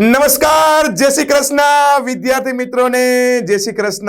નમસ્કાર, જય શ્રી કૃષ્ણ. વિદ્યાર્થી મિત્રોને, જય શ્રી કૃષ્ણ.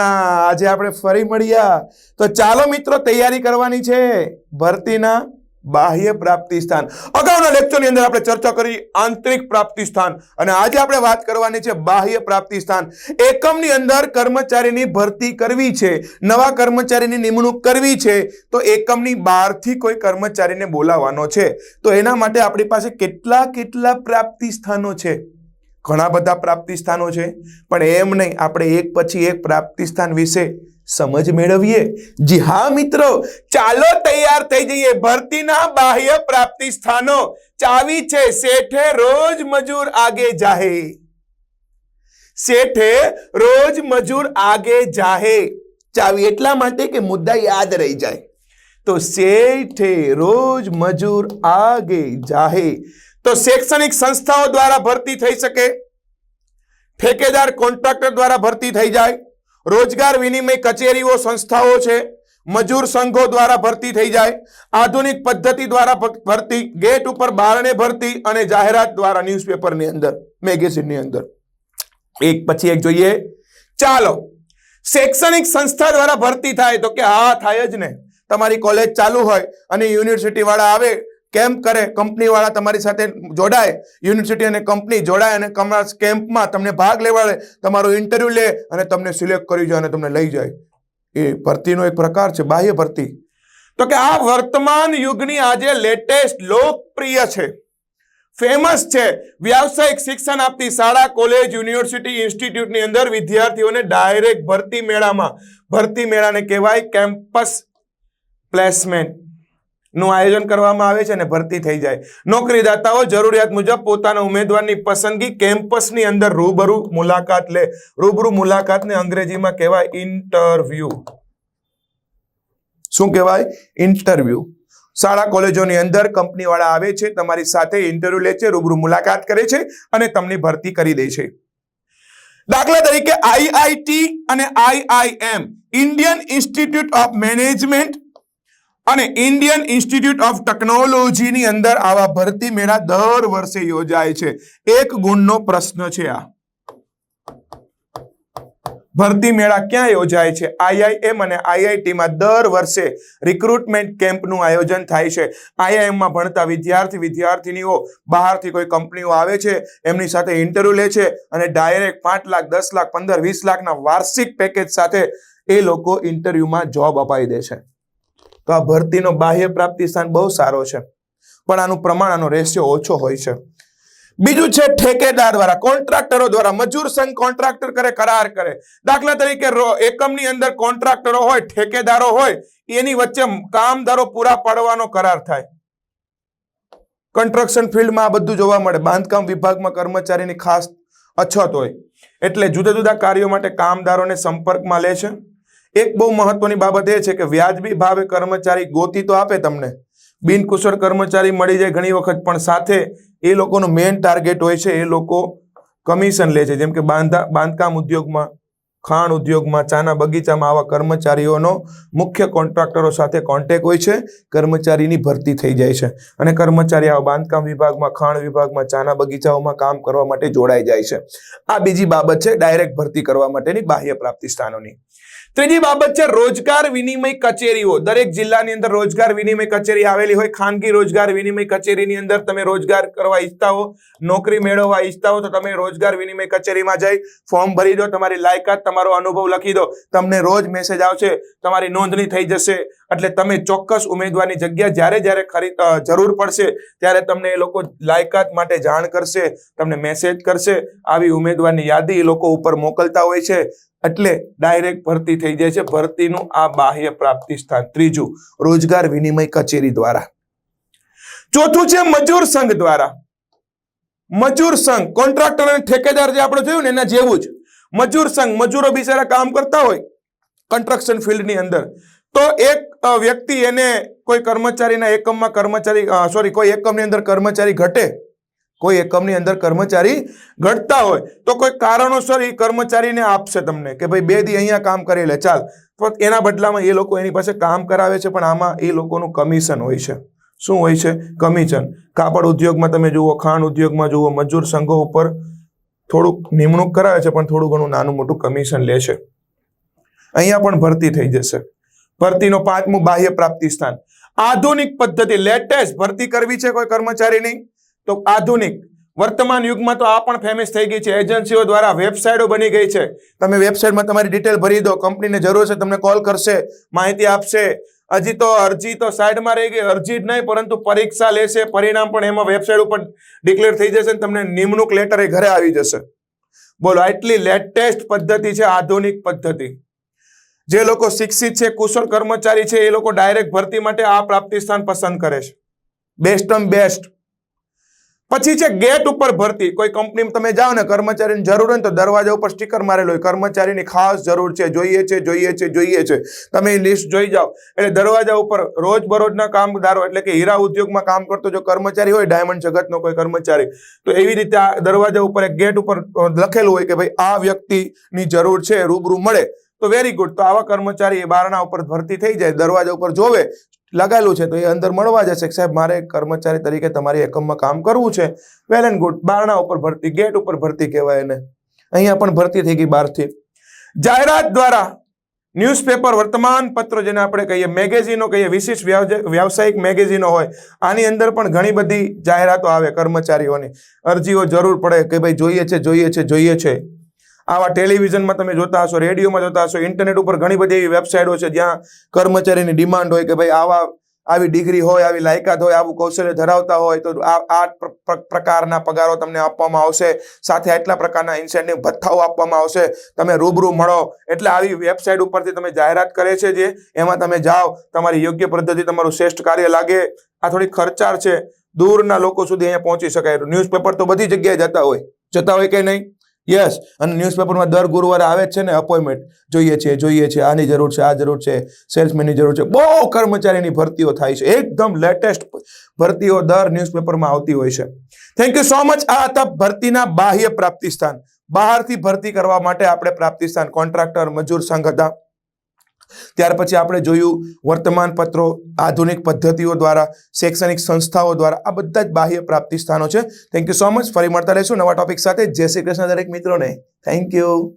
આજે આપણે ફરી મળ્યા તો ચાલો મિત્રો, તૈયારી કરવાની છે. ભરતીના બાહ્ય પ્રાપ્તિ સ્થાન. અગાઉના લેક્ચરની અંદર આપણે ચર્ચા કરી આંતરિક પ્રાપ્તિ સ્થાન. અને આજે આપણે વાત કરવાની છે બાહ્ય પ્રાપ્તિ સ્થાન. એકમની અંદર કર્મચારીની ભરતી કરવી છે. નવા કર્મચારીની નિમણૂક કરવી છે. તો એકમની બહારથી કોઈ કર્મચારીને બોલાવવાનો છે. તો એના માટે આપણી પાસે કેટલા કેટલા પ્રાપ્તિ સ્થાનો છે? ઘણા બધા પ્રાપ્તિ સ્થાનો છે, પણ એમ નહીં, આપણે એક પછી એક પ્રાપ્તિ સ્થાન વિશે સમજ મેળવીએ. જી હા, મિત્રો, ચાલો તૈયાર થઈ જઈએ ભરતીના બાહ્ય પ્રાપ્તિ સ્થાનો. ચાવી છે, શેઠે રોજ મજૂર આગે જાહે. શેઠે રોજ મજૂર આગે જાહે. ચાવી એટલા માટે કે મુદ્દા યાદ રહી જાય. તો શેઠે રોજ મજૂર આગે જાહે. તો શૈક્ષણિક સંસ્થાઓ દ્વારા ભરતી થઈ શકે, ઠેકેદાર કોન્ટ્રાક્ટર દ્વારા ભરતી થઈ જાય, રોજગાર વિનિમય કચેરીઓ સંસ્થાઓ છે, મજૂર સંઘો દ્વારા ભરતી થઈ જાય, આધુનિક પદ્ધતિ દ્વારા ભરતી, ગેટ ઉપર બારણે ભરતી અને જાહેરાત દ્વારા ન્યૂઝપેપરની અંદર, મેગેઝિનની અંદર. એક પછી એક જોઈએ. ચાલો, શૈક્ષણિક સંસ્થા દ્વારા ભરતી થાય તો કે હા, થાય જ ને. તમારી કોલેજ ચાલુ હોય અને યુનિવર્સિટી વાળા આવે કેમ્પ કરે કંપની વાળા તમારી સાથે જોડાય, યુનિવર્સિટી અને કંપની જોડાય અને તમારા કેમ્પમાં તમને ભાગ લેવાડે, તમારો ઇન્ટરવ્યુ લે અને તમને સિલેક્ટ કરી જાય અને તમને લઈ જાય. એ ભરતીનો એક પ્રકાર છે, બાહ્ય ભરતી. તો કે આ વર્તમાન યુગની આજે લેટેસ્ટ લોકપ્રિય છે. ફેમસ છે. વ્યાવસાયિક શિક્ષણ આપતી શાળા કોલેજ યુનિવર્સિટી ઇન્સ્ટિટ્યૂટની અંદર વિદ્યાર્થીઓને ડાયરેક્ટ ભરતી મેળામાં, ભરતી મેળાને કહેવાય કેમ્પસ પ્લેસમેન્ટ નું આયોજન કરવામાં આવે છે અને ભરતી થઈ જાય. નોકરીદાતાઓ જરૂરિયાત મુજબ પોતાના ઉમેદવારની પસંદગી કેમ્પસની અંદર રૂબરૂ મુલાકાત લે. રૂબરૂ મુલાકાતને અંગ્રેજીમાં કહેવાય ઇન્ટરવ્યુ. શું કહેવાય? ઇન્ટરવ્યુ. શાળા કોલેજોની અંદર કંપનીવાળા આવે છે, તમારી સાથે ઇન્ટરવ્યુ લે છે, રૂબરૂ મુલાકાત કરે છે અને તમને ભરતી કરી દે છે. દાખલા તરીકે આઈઆઈટી અને IIM, Indian Institute of Management અને ઇન્ડિયન ઇન્સ્ટિટ્યૂટ ઓફ ટેકનોલોજીની અંદર આવા ભરતી મેળા દર વર્ષે યોજાય છે. એક ગુણનો પ્રશ્ન છે આ. ભરતી મેળા ક્યાં યોજાય છે? આઈઆઈએમ અને આઈઆઈટીમાં દર વર્ષે રિક્રુટમેન્ટ કેમ્પનું આયોજન થાય છે. આઈઆઈએમમાં ભણતા વિદ્યાર્થી વિદ્યાર્થીનીઓ બહારથી કોઈ કંપનીઓ આવે છે, એમની સાથે ઇન્ટરવ્યુ લે છે અને ડાયરેક્ટ પાંચ લાખ, દસ લાખ, પંદર, વીસ લાખના વાર્ષિક પેકેજ સાથે એ લોકો ઇન્ટરવ્યુમાં જોબ અપાઈ દે છે. તો આ ભરતીનો બાહ્ય પ્રાપ્તિ સ્થાન બહુ સારો છે. પણ આનું પ્રમાણ આનો રેશિયો ઓછો હોય છે. બીજું છે ઠેકેદાર દ્વારા, કોન્ટ્રાક્ટરો દ્વારા, મજૂર સંઘ કોન્ટ્રાક્ટર કરે, કરાર કરે. દાખલા તરીકે એકમની અંદર કોન્ટ્રાક્ટરો હોય, ઠેકેદારો હોય, એની વચ્ચે કામદારો પૂરા પાડવાનો કરાર થાય. કન્સ્ટ્રક્શન ફિલ્ડમાં આ બધું જોવા મળે. બાંધકામ વિભાગમાં કર્મચારીની ખાસ અછત હોય. એટલે જુદા જુદા કાર્યો માટે કામદારોને સંપર્કમાં લે છે. એક બહુ મહત્વની બાબત એ છે કે વ્યાજબી ભાવે કર્મચારી ગોતી તો આપે તમને. બિનકુશળ કર્મચારી મળી જાય ઘણી વખત, પણ સાથે એ લોકોનું મેઇન ટાર્ગેટ હોય છે, એ લોકો કમિશન લે છે. જેમ કે બાંધા, બાંધકામ ઉદ્યોગમાં, ખાણ ઉદ્યોગમાં, ચાના બગીચામાં આવા કર્મચારીઓનો મુખ્ય કોન્ટ્રાક્ટરો સાથે કોન્ટેક હોય છે, કર્મચારીની ભરતી થઈ જાય છે. અને કર્મચારી આવા બાંધકામ વિભાગમાં, ખાણ વિભાગમાં, ચાના બગીચાઓમાં કામ કરવા માટે જોડાઈ જાય છે. આ બીજી બાબત છે ડાયરેક્ટ ભરતી કરવા માટેની બાહ્ય પ્રાપ્તિ સ્થાનોની. ત્રીજી બાબત છે રોજગાર વિનિમય કચેરીઓ. દરેક જિલ્લાની અંદર રોજગાર વિનિમય કચેરી આવેલી હોય, ખાનગી રોજગાર વિનિમય કચેરીની અંદર તમે રોજગાર કરવા ઈચ્છતા હો, નોકરી મેળવવા ઈચ્છતા હો, તો તમે રોજગાર વિનિમય કચેરીમાં જઈ ફોર્મ ભરી દો, તમારી લાયકાત, તમારો અનુભવ લખી દો. તમને રોજ મેસેજ આવશે, તમારી નોંધણી થઈ જશે. એટલે તમે ચોક્કસ ઉમેદવારની જગ્યા જ્યારે જ્યારે ખરી જરૂર પડશે, ત્યારે તમને એ લોકો લાયકાત માટે જાણ કરશે, તમને મેસેજ કરશે. આવી ઉમેદવારની યાદી એ લોકો ઉપર મોકલતા હોય છે. એટલે ડાયરેક્ટ ભરતી થઈ જાય છે. ભરતીનું આ બાહ્ય પ્રાપ્તિ સ્થાન. ત્રીજું, રોજગાર વિનિમય કચેરી દ્વારા. ચોથું છે, મજૂર સંઘ દ્વારા. મજૂર સંઘ કોન્ટ્રાક્ટર અને ઠેકેદાર જે આપણે જોયું ને, એના જેવું જ. મજૂર સંઘ, મજૂરો બિચારા કામ કરતા હોય કન્સ્ટ્રક્શન ફિલ્ડની અંદર. તો એક વ્યક્તિ એને કોઈ કર્મચારીના એકમમાં કર્મચારી સોરી કોઈ એકમની અંદર કર્મચારી ઘટે કોઈ એકમની અંદર કર્મચારી ઘટતા હોય, તો કોઈ કારણોસર એ કર્મચારીને આપશે તમને કે ભાઈ બે દી અહીંયા કામ કરી લે, ચાલ. તો એના બદલામાં એ લોકો એની પાસે કામ કરાવે છે, પણ આમાં એ લોકોનું કમિશન હોય છે. શું હોય છે? કમિશન. કાપડ ઉદ્યોગમાં તમે જુઓ, ખાણ ઉદ્યોગમાં જુઓ, મજૂર સંઘો ઉપર થોડુંક નિમણૂક કરાવે છે, પણ થોડું ઘણું નાનું મોટું કમિશન લે છે. અહીંયા પણ ભરતી થઈ જશે. ભરતીનો પાંચમું બાહ્ય પ્રાપ્તિ સ્થાન. આધુનિક પદ્ધતિ, લેટેસ્ટ ભરતી કરવી છે કોઈ કર્મચારીની? તો આધુનિક વર્તમાન યુગમાં તો આ પણ ફેમસ થઈ ગઈ છે. એજન્સીઓ દ્વારા વેબસાઇટો બની ગઈ છે. તમે વેબસાઇટમાં તમારી ડિટેલ ભરી દો. કંપનીને જરૂર છે તમને કોલ કરશે, માહિતી આપશે. હજી તો અરજી તો સાઈડમાં રહી ગઈ. અરજી જ નહીં, પરંતુ પરીક્ષા લેશે. પરિણામ પણ એમાં વેબસાઇટ ઉપર ડિક્લેર થઈ જશે અને તમને નિમણૂક લેટર એ ઘરે આવી જશે. બોલો, આટલી લેટેસ્ટ પદ્ધતિ છે, આધુનિક પદ્ધતિ. જે લોકો શિક્ષિત છે, કુશળ કર્મચારી છે, એ લોકો ડાયરેક્ટ ભરતી માટે આ પ્રાપ્તિ સ્થાન પસંદ કરે છે. બેસ્ટ બેસ્ટ પછી છે ગેટ ઉપર ભરતી, કોઈ કંપનીમાં તમે જાઓ ને કર્મચારીની જરૂર હોય ને તો દરવાજા ઉપર સ્ટીકર મારેલો હોય. કર્મચારીની ખાસ જરૂર છે, જોઈએ છે જોઈએ છે જોઈએ છે. તમે લિસ્ટ જોઈ જાઓ. એટલે દરવાજા ઉપર રોજ બરોજના કામદારો, એટલે કે હીરા ઉદ્યોગમાં કામ કરતો જો કર્મચારી હોય ડાયમંડ જગતનો કોઈ કર્મચારી, તો એવી રીતે આ દરવાજા ઉપર એક ગેટ ઉપર લખેલું હોય કે ભાઈ આ વ્યક્તિની જરૂર છે, રૂબરૂ મળે. તો વેરી ગુડ તો આવા કર્મચારી એ બારણા ઉપર ભરતી થઈ જાય, દરવાજા ઉપર જોવે લગાવેલું છે, તો એ અંદર મળવા જશે. સાહેબ, મારે કર્મચારી તરીકે તમારી એકમમાં કામ કરવું છે. વેલ એન્ડ ગુડ બારણા ઉપર ભરતી, ગેટ ઉપર ભરતી કહેવાય એને. અહીંયા પણ ભરતી થઈ ગઈ બહારથી. જાહેરાત દ્વારા ન્યૂઝપેપર વર્તમાન પત્રો જેને આપણે કહીએ, મેગેઝીનો કહીએ, વિશિષ્ટ વ્યાવસાયિક મેગેઝીનો હોય, આની અંદર પણ ઘણી બધી જાહેરાતો આવે કર્મચારીઓની. અરજીઓ જરૂર પડે કે ભાઈ જોઈએ છે જોઈએ છે જોઈએ છે. આવા ટેલિવિઝનમાં તમે જોતા હશો, રેડિયોમાં જોતા હશો, ઇન્ટરનેટ ઉપર ઘણી બધી એવી વેબસાઇટો છે જ્યાં કર્મચારીની ડિમાન્ડ હોય કે ભાઈ આવા, આવી ડિગ્રી હોય, આવી લાયકાત હોય, આવું કૌશલ્ય ધરાવતા હોય, તો આ આ પ્ર- પ્ર- પ્રકારના પગારો તમને આપવામાં આવશે. સાથે આટલા પ્રકારના ઇન્સેન્ટિવ ભથ્થાઓ આપવામાં આવશે. તમે રૂબરૂ મળો. એટલે આવી વેબસાઇટ ઉપરથી તમે જાહેરાત કરે છે જે, એમાં તમે જાઓ, તમારી યોગ્ય પદ્ધતિ, તમારું શ્રેષ્ઠ કાર્ય લાગે. આ થોડી ખર્ચાળ છે. દૂરના લોકો સુધી અહીંયા પહોંચી શકાય. ન્યૂઝપેપર તો બધી જગ્યાએ જતા હોય. જતા હોય કે નહીં? યસ અને ન્યૂઝપેપરમાં દર ગુરુવારે આવે છે ને અપોઇન્ટમેન્ટ જોઈએ છે જોઈએ છે, આની જરૂર છે, આ જરૂર છે સેલ્સમેનની જરૂર છે. બહુ કર્મચારીની ભરતીઓ થાય છે. એકદમ લેટેસ્ટ ભરતીઓ દર ન્યૂઝપેપરમાં આવતી હોય છે. થેન્ક યુ સો મચ આ હતા ભરતીના બાહ્ય પ્રાપ્તિ સ્થાન બહારથી ભરતી કરવા માટે આપણે પ્રાપ્તિ સ્થાન કોન્ટ્રાક્ટર મજૂર સંઘ હતા. ત્યાર પછી આપણે જોયું વર્તમાન પત્રો આધુનિક પદ્ધતિઓ દ્વારા, શૈક્ષણિક સંસ્થાઓ દ્વારા, આ બધા જ બાહ્ય પ્રાપ્તિ સ્થાનો છે. થેન્ક યુ સો મચ ફરી મળતા રહીશું નવા ટોપિક સાથે. જય શ્રી કૃષ્ણ દરેક મિત્રોને. Thank you